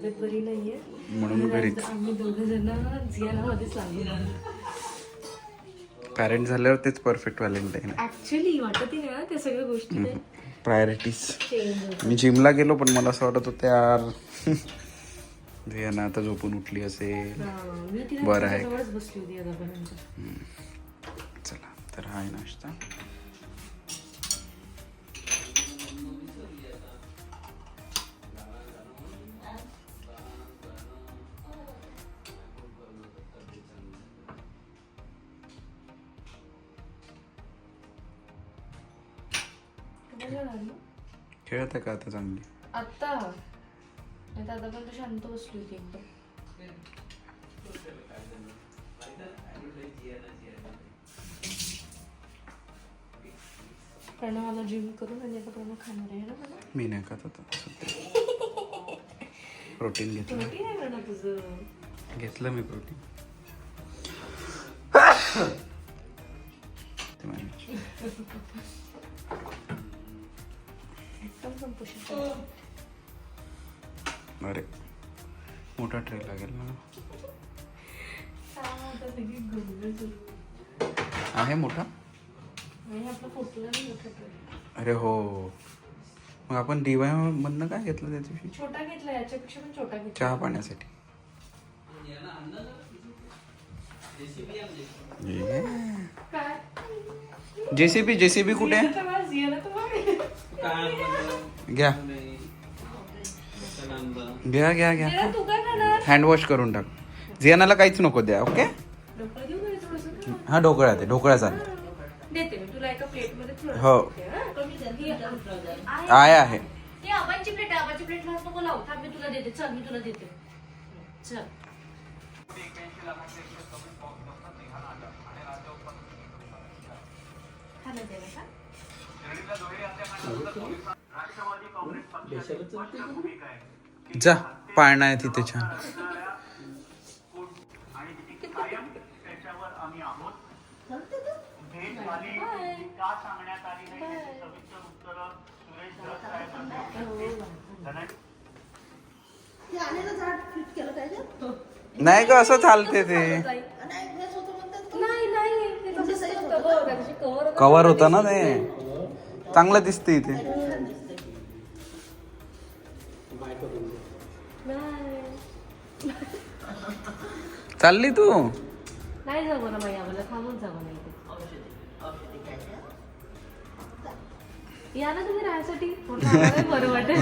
तब्येत बरी नाहीये. म्हणून घरीच. आम्ही दोघं जण जियाला मध्येच लागलो. पॅरेंट झाल्यावर तेच परफेक्ट व्हॅलेंटाईन ऍक्च्युली वाटत नाही ना त्या सगळ्या गोष्टी प्रायोरिटीज मी जिमला गेलो पण मला असं वाटत होतं यार. आता झोपून उठली असेल. बरं आहे. चला तर हा आहे नाश्ता. आहे का आता चांगली? आत्ता. नाही तर आतापर्यंत शांत बसली होती एकदम. प्रणवाला जिम करून आणि आता प्रणव खाणार आहे ना मला मी नाही खात आता सध्या. प्रोटीन घेतलं. प्रोटीन आहे प्रणव तुझं. घेतलं मी प्रोटीन ते माहिती. मोठा ट्रे लागेल मला सुरू. आहे मोठा. अरे हो. मग आपण डीवाय मधनं काय घेतलं त्या दिवशी छोटा घेतला याच्यापेक्षा पण छोटा घेतला. चहा पाण्यासाठी. जेसीबी जेसीबी कुठे. घ्या. घ्या घ्या घ्या. हँडवॉश करून टाक. जियानाला काहीच नको द्या ओके ढोकळा घेऊन ये थोडंसं. हा ढोकळा ते ढोकळा चालते देते मी तुला एका प्लेटमध्ये थोडं हो. देते, आहे. आहे. आहे जा पाळणा आहे तिथे छान. नाही का असं चालते ते. कवर होता ना ते. चांगलं दिसते इथे नाही. चालली तू? नाही जाऊ ना बाई आम्हाला थांबून जावं नाही ते या ना तुम्ही राहायसाठी. बरं वाटेल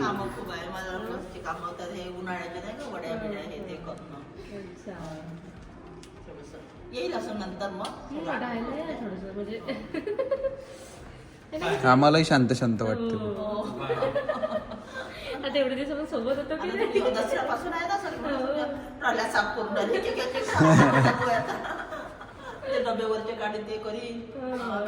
कामं खूप आहे माझ्या रोजची कामं तर हे उन्हाळ्याचे नाही का वड्या बिड्या हे. ते करणं येईल असं नंतर मग म्हणजे आम्हालाही शांत शांत वाटते आता एवढे दिवस आपण सोबत होतो की नाही? दसऱ्यापासून आहे ना सगळं ट्रॉल्या साफ करून राहिले एक- एक- एक साफ चालू आहे आता. ते डब्यावरचे काढे ते करीन.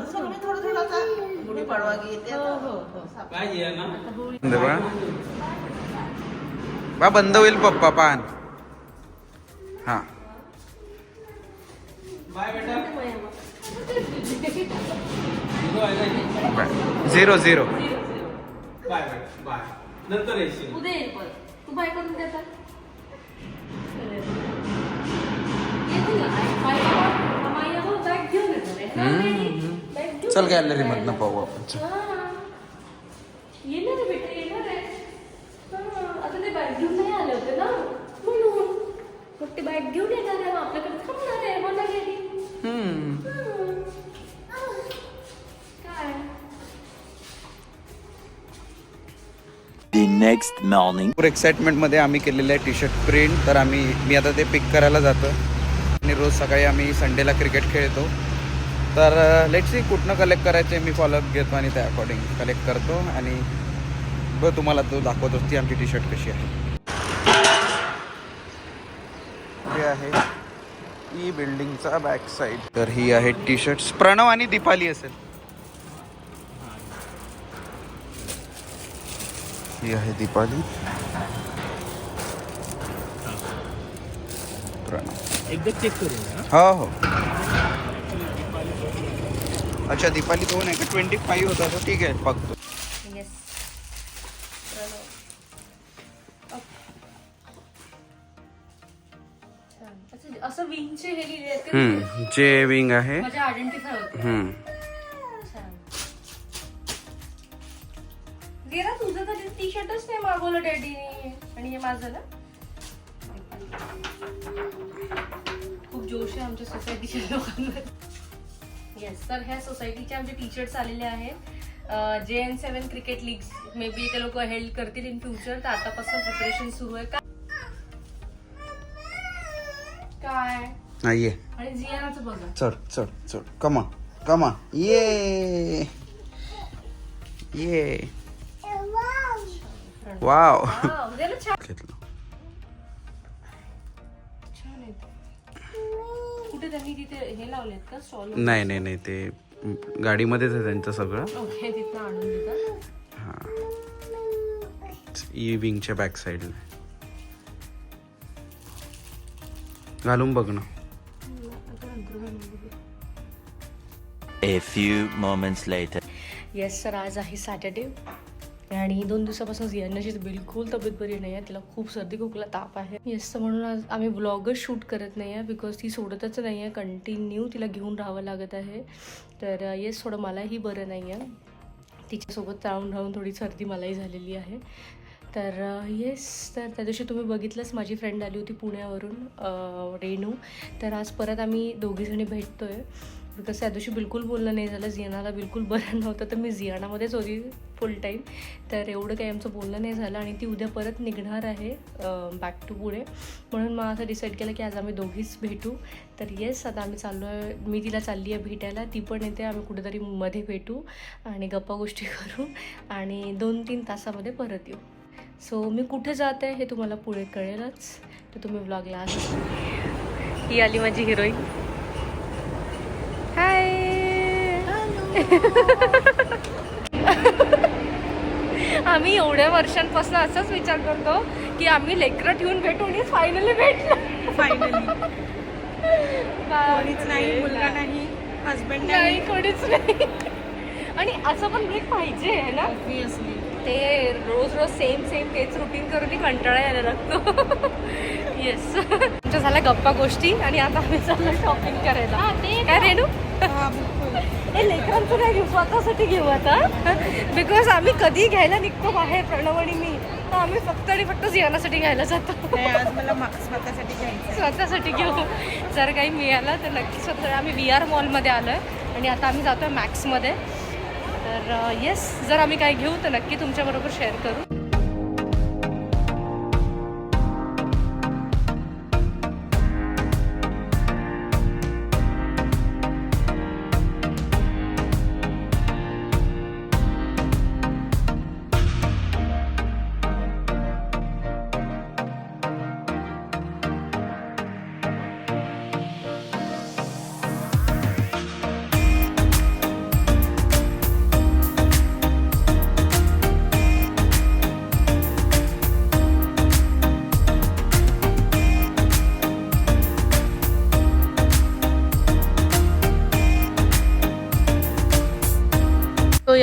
तसं मी थोडं थोडं आता गुढीपाडवा घेते. हो हो हो. आता होळी बंद बा. बा बंद होईल पप्पा पान. हा. Zero zero. Bye bye. नंतर येशील उद्या येईल पण तू बाय करून देता येते ना आई- आहो, बॅग घेऊन येतो रे. हा? बॅग घेऊन चल येतो. गॅलरी मधनं पाहू आपण चल. हा. येणार आहे बेटा येणार आहे हा, आता ते बॅग घेऊन नाही आले होते ना म्हणून मग ते बॅग घेऊन येणार आहे मग आपल्याकडे थांबणार आहे मला गेली हम्म. काय नेक्स्ट मॉर्निंग एक्साइटमेंटमध्ये एक्साइटमेंटमध्ये आम्ही केलेलं आहे टी शर्ट प्रिंट तर आम्ही मी आता ते पिक करायला जातो आणि रोज सकाळी आम्ही संडेला क्रिकेट खेळतो. तर uh, लेट्स सी कुठनं कलेक्ट करायचे मी फॉलोअप घेतो आणि त्या अकॉर्डिंग कलेक्ट करतो. आणि बरं तुम्हाला तो दाखवतो ती आमची टी शर्ट कशी आहे. आहे ई बिल्डिंगचा बॅक साईड तर ही आहे टी शर्ट प्रणव आणि दीपाली असेल. ही आहे दीपाली. एकदा चेक घ्या. हो हो. अच्छा दीपाली दोन आहे का? ट्वेंटी फाईव्ह होता तो. ठीक आहे बघतो. येस असं विंगचे हे लिहिले जे विंग आहे. माझे आयडेंटिफाय मागवलं डॅडीने आणि हे माझं ना. खूप जोश आहे आमच्या सोसायटीच्या लोकांवर. येस तर ह्या सोसायटीचे आमचे टी शर्ट्स आलेले आहेत. J N seven cricket league maybe ते लोक हेल्ड करतील इन फ्युचर तर आतापासून प्रिपरेशन सुरू आहे. का काय? हा ये. आणि जियानाचं बघा. चढ चढ चढ कमा कमा ये ये वाव घेतलं छान आहे ते. कुठे त्यांनी तिथे हे लावलेत का? स्टॉल नाही नाही नाही ते गाडीमध्येच आहे त्यांचं सगळं. ओके तिथं आणून देतात. ई विंगच्या बॅक साईडला घालून बघ ना. A few moments later. Yes sir आज आहे सॅटर्डे आणि दोन दिवसापासून जियानाची बिलकुल तब्येत बरी नाही आहे. तिला खूप सर्दी खोकला ताप आहे. येस तर म्हणून आज आम्ही ब्लॉगच शूट करत नाही आहे बिकॉज ती सोडतच नाही आहे. कंटिन्यू तिला घेऊन राहावं लागत आहे. तर uh, येस थोडं मलाही बरं नाही आहे. तिच्यासोबत राहून राहून थोडी सर्दी मलाही झालेली आहे. तर uh, येस तर त्या दिवशी तुम्ही बघितलंच माझी फ्रेंड आली होती पुण्यावरून uh, रेणू. तर आज परत आम्ही दोघीजणी भेटतो आहे बिकॉज या दिवशी बिलकुल बोलणं नाही झालं. जियानाला बिलकुल बरं नव्हतं. तर मी जियानामध्येच होती फुल टाईम तर एवढं काही आमचं बोलणं नाही झालं आणि ती उद्या परत निघणार आहे बॅक टू पुढे म्हणून मग असं डिसाईड केलं की आज आम्ही दोघीच भेटू. तर येस आता आम्ही चाललो आहे. मी तिला चालली आहे भेटायला. ती पण येते. आम्ही कुठेतरी मध्ये भेटू आणि गप्पा गोष्टी करू आणि दोन तीन तासामध्ये परत येऊ. सो मी कुठे जात आहे हे तुम्हाला पुढे कळेलच. तर तुम्ही ब्लॉगला ही आली माझी हिरोईन आम्ही एवढ्या वर्षांपासून असाच विचार करतो की आम्ही लेकरं ठेवून भेटू आणि फायनली भेटलो. फायनली कोणीच नाही मुलगा नाही हस्बंड नाही. कोणीच नाही. आणि असं पण ब्रेक पाहिजे आहे ना? ते रोज रोज सेम सेम तेच रुटीन करून ती कंटाळा यायला लागतो. येस आमच्या झाल्या गप्पा गोष्टी आणि आता आम्ही चाललो शॉपिंग करायला. काय रेणू? हे लेकरांचं नाही घेऊ? स्वतःसाठी घेऊ आता? बिकॉज आम्ही कधी घ्यायला निघतो बाहेर प्रणव आणि मी. तर आम्ही फक्त आणि फक्त जियानासाठी घ्यायला जातो. आज मला स्वतःसाठी घ्यायचं स्वतःसाठी घेऊ. जर काही मिळालं तर नक्की स्वतः आम्ही व्ही आर मॉलमध्ये आलो आहे आणि आता आम्ही जातो आहे मॅक्समध्ये तर येस जर आम्ही काही घेऊ तर नक्की तुमच्याबरोबर शेअर करू.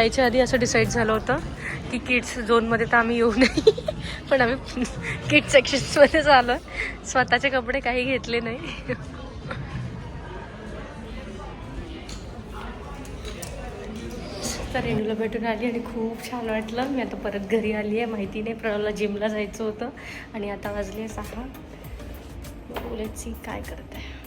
यायच्या आधी असं डिसाईड झालं होतं की किड्स झोनमध्ये तर आम्ही येऊ नाही. पण आम्ही किड्स सेक्शन्समध्येच आलो स्वतःचे कपडे काही घेतले नाही. तर रेणूला भेटून आली आणि खूप छान वाटलं. मी आता परत घरी आली आहे. माहिती नाही प्रणवला जिमला जायचं होतं. आणि आता वाजले सहा. बोलेची काय करत आहे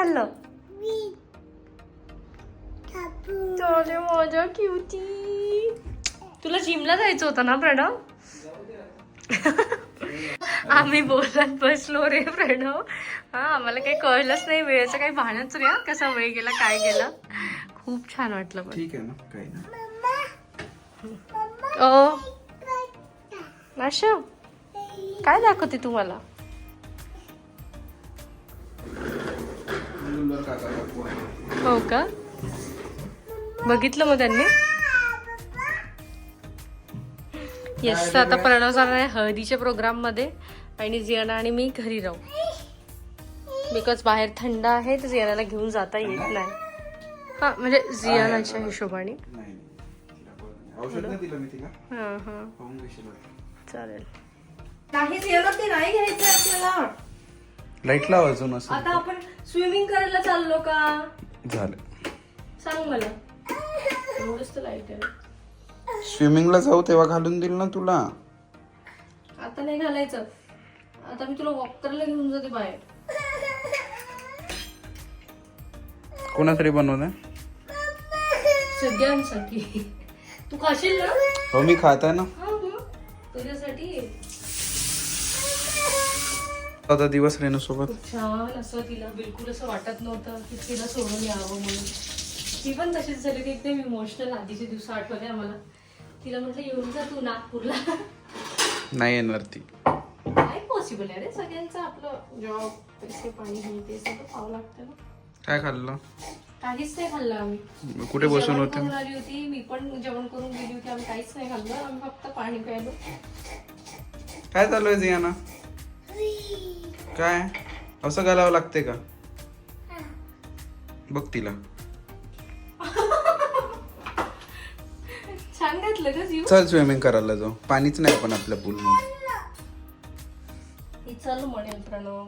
खाल्लं? चाले मजा क्युटी तुला जिमला जायचं होतं ना प्रणव? आम्ही बोलत बसलो रे प्रणव. हा आम्हाला काही कळलंच नाही वेळेचं काही भानच रे कसा वेळ गेला काय गेला? खूप छान वाटलं पण ठीक आहे ना काही माशा काय दाखवते तुम्हाला? मुलं काका काकू आहे. हो का? बघितलं मग त्यांनी? येस आता प्रणव जाणार आहे हळदीच्या प्रोग्राममध्ये आणि जियाना आणि मी घरी राहू. बिकॉज बाहेर थंड आहे तर जियानाला घेऊन जाता येत नाही. हा म्हणजे जियानाच्या हिशोबाने. हा हा. चालेल. नाही जियाना ते नाही घ्यायचं आपल्याला. लाइट लाव अजून असं. आता आपण स्विमिंग करायला चाललो का? झालं. सांग मला. एवढंच तर लाइट आहे. स्विमिंगला जाऊ तेव्हा घालून देईल ना तुला. आता नाही घालायचं. आता मी तुला वॉक करायला घेऊन जाते बाहेर. कोणासाठी बनवलंय सगळ्यांसाठी. तू खाशील ना? हो मी खात आहे ना. हा मग. तुझ्यासाठी. आता दिवस रेणू सोबत खूप छान. असं तिला बिलकुल असं वाटत नव्हतं की तिला सोडून यावं म्हणून. ती पण तशीच झाली. की एकदम इमोशनल आधीचे दिवस आठवले आम्हाला. तिला म्हटलं येऊन जा तू नागपूरला. नाही येणार ती. काय पॉसिबल आहे रे? सगळ्यांचं आपलं जॉब पैसे पाणी हे ते सगळं पाहावं लागतं ना. काय खाल्लं? काहीच नाही खाल्लं आम्ही. कुठे बसून जेवण होते? करून आली होती. मी पण जेवण करून गेली होती. आम्ही काहीच नाही खाल्लं. आम्ही फक्त पाणी प्यायलो. काय चालू आहे जियाना? काय? असं घालावं लागते का? बघ तिला. छान घातलं का जीव. चल स्विमिंग करायला जाऊ. पाणीच नाही पण आपल्या पूल मध्ये चल म्हणेल प्रणव.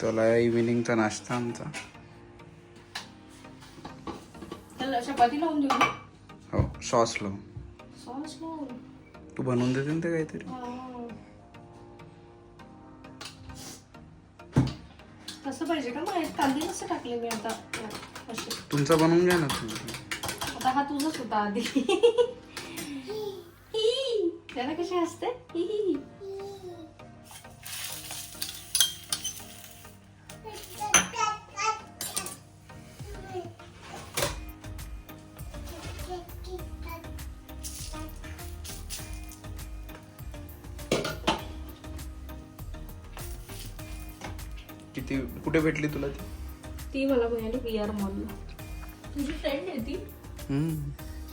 चला इव्हिनिंगचा नाश्ता आमचा. त्याला चपाती लावून देऊ ना? हो सॉस लावून. सॉस लावून? तू बनवून देते ना ते काहीतरी? हा. तसं पाहिजे का? मग कांदे कसं टाकले मी आता. असे. तुमचा बनवून घ्या ना तुम्ही. आता हा तुझाच होता आधी. त्याला कशी असते कुठे भेटली तुला ती? ती मला मिळाली बी आर मॉलला तुझी फ्रेंड आहे ती. हम्म.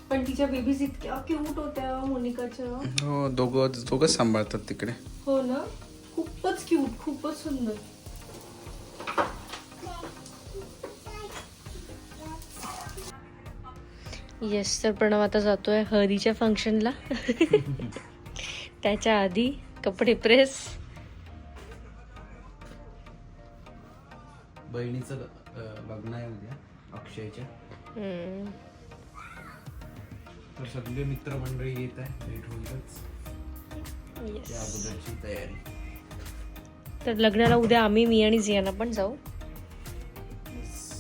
पण तिच्या बेबीज इतक्या क्यूट होत्या मोनिकाच्या. हो दोघं दोघंच सांभाळतात तिकडे. हो ना? खूपच क्यूट खूपच सुंदर. येस तर प्रणव आता जातोय हळदीच्या फंक्शनला त्याच्या आधी कपडे प्रेस बहिणीचं लग्न आहे उद्या अक्षयच्या. तर सगळे मित्रमंडळी येत आहे भेट होईलच. त्या अगोदरची तयारी. तर लग्नाला उद्या आम्ही मी आणि जियाना पण जाऊ.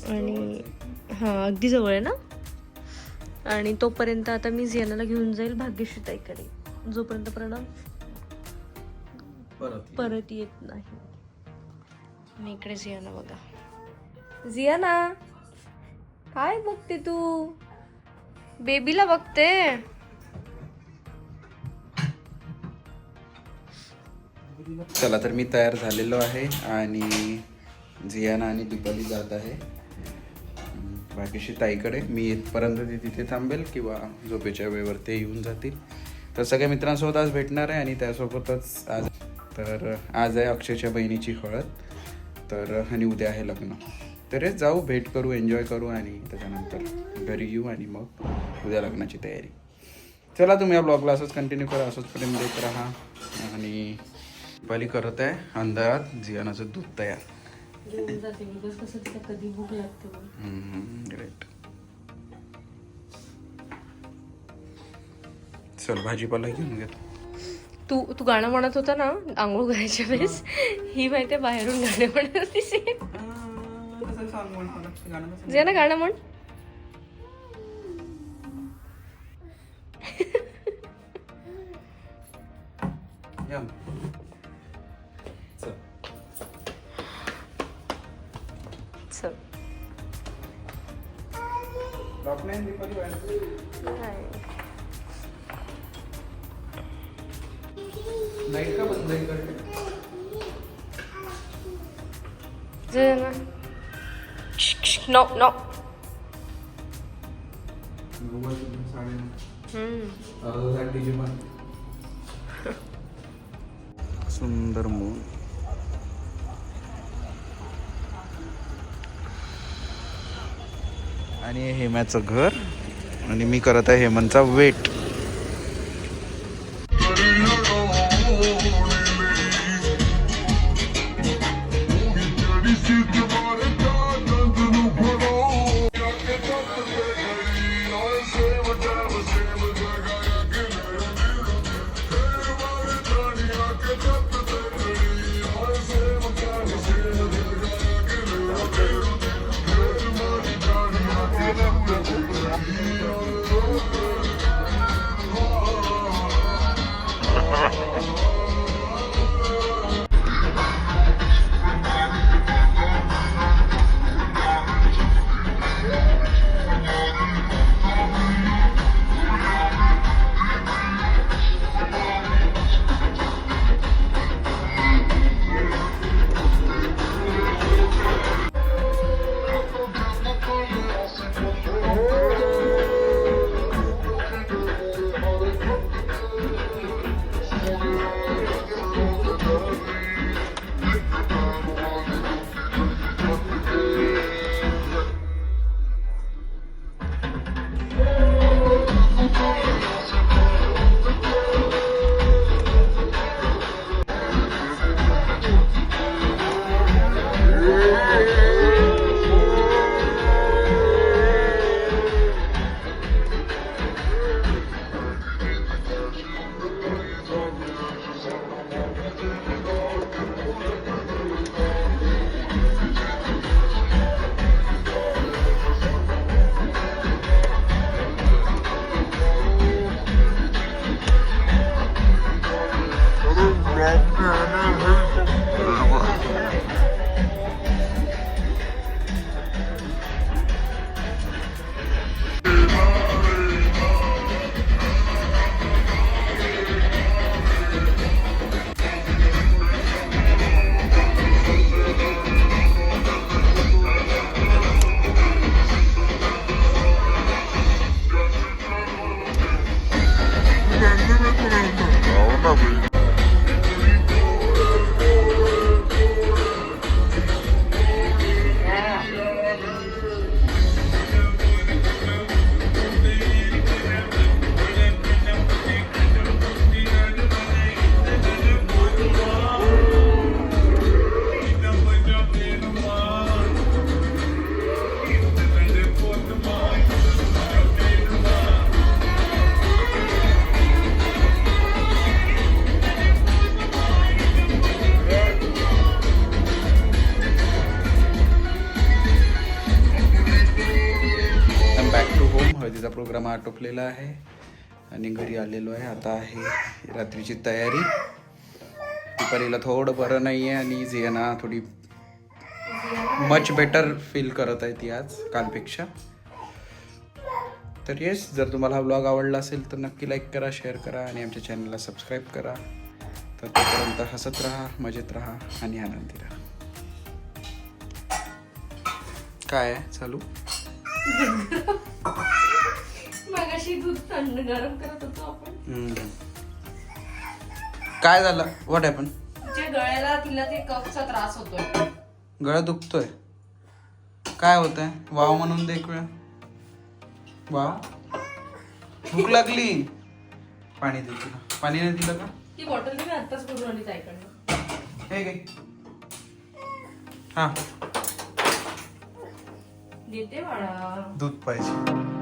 आणि हां अगदी जवळ आहे ना? आणि तोपर्यंत आता मी जियानाला घेऊन जाईल भाग्यश्री ताईकडे. जोपर्यंत प्रणव परत परत येत नाही. आणि इकडे जियाना बघा. जियाना काय बघते तू? बेबीला बघते. चला तर मी तयार झालेलो आहे आणि झियाना आणि दिपाली जात आहे. बाकीशी ताईकडे. मी येतपर्यंत ती तिथे थांबेल किंवा झोपेच्या वेळेवर ते येऊन जातील. तर सगळ्या मित्रांसोबत आज भेटणार आहे आणि त्यासोबतच आज तर आज आहे अक्षयच्या बहिणीची हळद. तर आणि उद्या आहे लग्न. तर जाऊ भेट करू एन्जॉय करू आणि त्याच्यानंतर घरी येऊ आणि मग उद्या लग्नाची तयारी. चला तुम्ही या ब्लॉगला असंच कंटिन्यू करा असंच प्रेम देत राहा. आणि पाली करत आहे अंधारात जियानाचं दूध तयार. कधी भूक लागते. ग्रेट चल भाजीपाला घेऊन घेतो तू. तू गाणं म्हणत होता ना आंघोळ करायच्या वेळेस ही. माहिती बाहेरून गाणे म्हणत होती. तसं सॉन्ग म्हणावं लागतं गाणं तसं जे ना गाणं म्हण Yeah. नो नो सुंदर मून. आणि हेमाचं घर. आणि मी करत आहे हेमनचा वेट. बॅक कार्यक्रम आटोपलेला आहे आणि घरी आलेलो आहे. आता आहे रात्रीची तयारी. दुपारीला थोडं बरं नाही आहे आणि झियाना थोडी मच बेटर फील करत आहे ती आज कालपेक्षा. तर येस जर तुम्हाला हा ब्लॉग आवडला असेल तर नक्की लाईक करा शेअर करा आणि आमच्या चॅनलला सबस्क्राईब करा. तर तोपर्यंत हसत राहा मजेत राहा आणि आनंदी राहा. काय आहे? चालू? मगाशी दूध थंड गरम करत होतो आपण. हम्म. काय झालं? व्हॉट हॅपन तिच्या गळ्याला तिला ते कफचा त्रास होतोय. गळा दुखतोय. काय होत आहे वाव म्हणून दे एक वेळ. वाव. भूक लागली. पाणी दे तिला. पाणी नाही दिलं का? ती बॉटल मी आत्ताच करून आली ताईकडनं. हे घे. हा. देते बाळा. दूध पाहिजे.